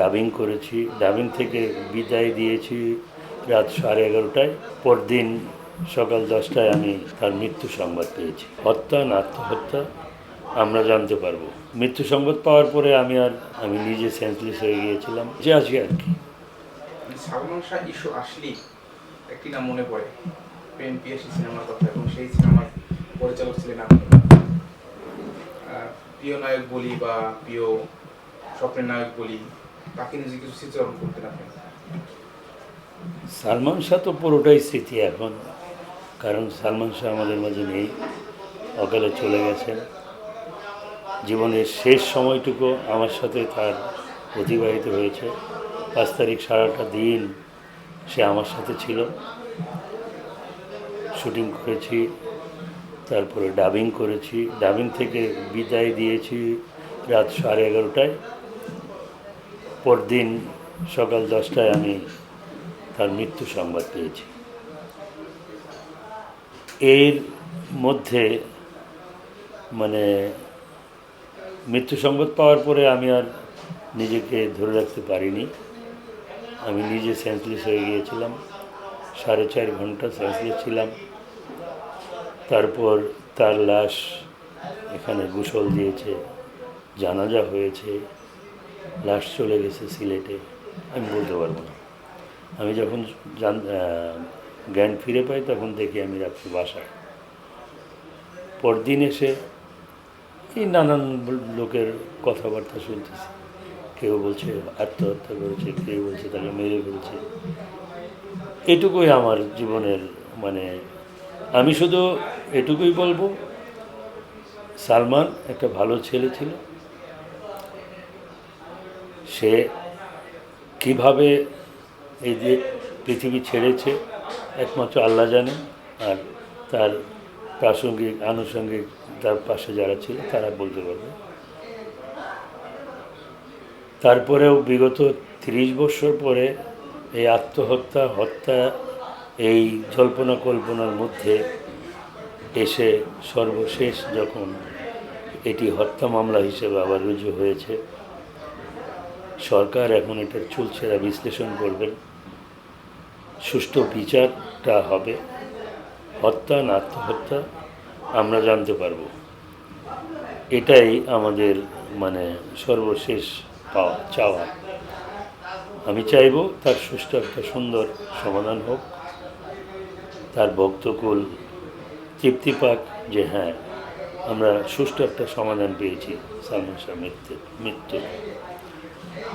Dubbing করেছি dubbing থেকে বিদায় দিয়েছি রাত সাড়ে এগারোটায়। পরদিন সকাল দশটায় আমি তার মৃত্যু সংবাদ পেয়েছি। হত্যা না আত্মহত্যা আমরা জানতে পারব। মৃত্যু সংবাদ পাওয়ার পরে আমি আর আমি নিজে সেন্সলেস হয়ে গিয়েছিলাম। যে আছি আর কি। সালমান শাহ ইস্যু আসলেই একটি নাম মনে পড়ে। প্রেম সিনেমার কথা এবং সেই সিনেমার পরিচালক ছিলেন আপনি। প্রিয় নায়ক বলি বা প্রিয় স্বপ্নের নায়ক বলি স্মৃতিচারণ সালমান শাহ তো পুরোটাই স্মৃতি এখন। কারণ সালমান শাহ আমাদের মাঝে নেই। অকালে চলে গেছেন। জীবনের শেষ সময়টুকু আমার সাথে তার অতিবাহিত হয়েছে। পাঁচ তারিখ সারাটা দিন সে আমার সাথে ছিল। শুটিং করেছি, তারপরে ডাবিং করেছি। ডাবিং থেকে বিদায় দিয়েছি রাত সাড়ে এগারোটায়। পরদিন সকাল দশটায় আমি তার মৃত্যু সংবাদ পেয়েছি। এর মধ্যে মানে মৃত্যু সংবাদ পাওয়ার পরে আমি আর নিজেকে ধরে রাখতে পারিনি। আমি নিজে সেন্সলেস হয়ে গিয়েছিলাম। সাড়ে চার ঘণ্টা সেন্সলেস ছিলাম। তারপর তার লাশ এখানে গোসল দিয়েছে, জানাজা হয়েছে লাশ চলে গেছে সিলেটে, আমি বলতে পারব না। আমি যখন জান জ্ঞান ফিরে পাই তখন দেখি আমি রাত্রি বাসায়। পরদিন এসে এই নানান লোকের কথাবার্তা শুনতেছি। কেউ বলছে আত্মহত্যা করেছে, কেউ বলছে তাকে মেরে ফেলছে। এটুকুই আমার জীবনের মানে আমি শুধু এটুকুই বলব, সালমান একটা ভালো ছেলে ছিল। সে কীভাবে এই যে পৃথিবী ছেড়েছে, একমাত্র আল্লাহ জানে আর তার প্রাসঙ্গিক, আনুষঙ্গিক তার পাশে যারা ছিল তারা বলতে পারবে। তারপরেও বিগত তিরিশ বছর পরে এই আত্মহত্যা, হত্যা, এই জল্পনা কল্পনার মধ্যে এসে সর্বশেষ যখন এটি হত্যা মামলা হিসেবে আবার রুজু হয়েছে সরকার এখন এটার চুলছেরা বিশ্লেষণ করবেন। সুষ্ঠু বিচারটা হবে। হত্যা না আত্মহত্যা আমরা জানতে পারব। এটাই আমাদের মানে সর্বশেষ পাওয়া, চাওয়া। আমি চাইব তার সুষ্ঠু একটা সুন্দর সমাধান হোক। তার ভক্তকুল তৃপ্তি পাক যে হ্যাঁ আমরা সুষ্ঠু একটা সমাধান পেয়েছি সালমান শাহ মৃত্যুর মৃত্যুর।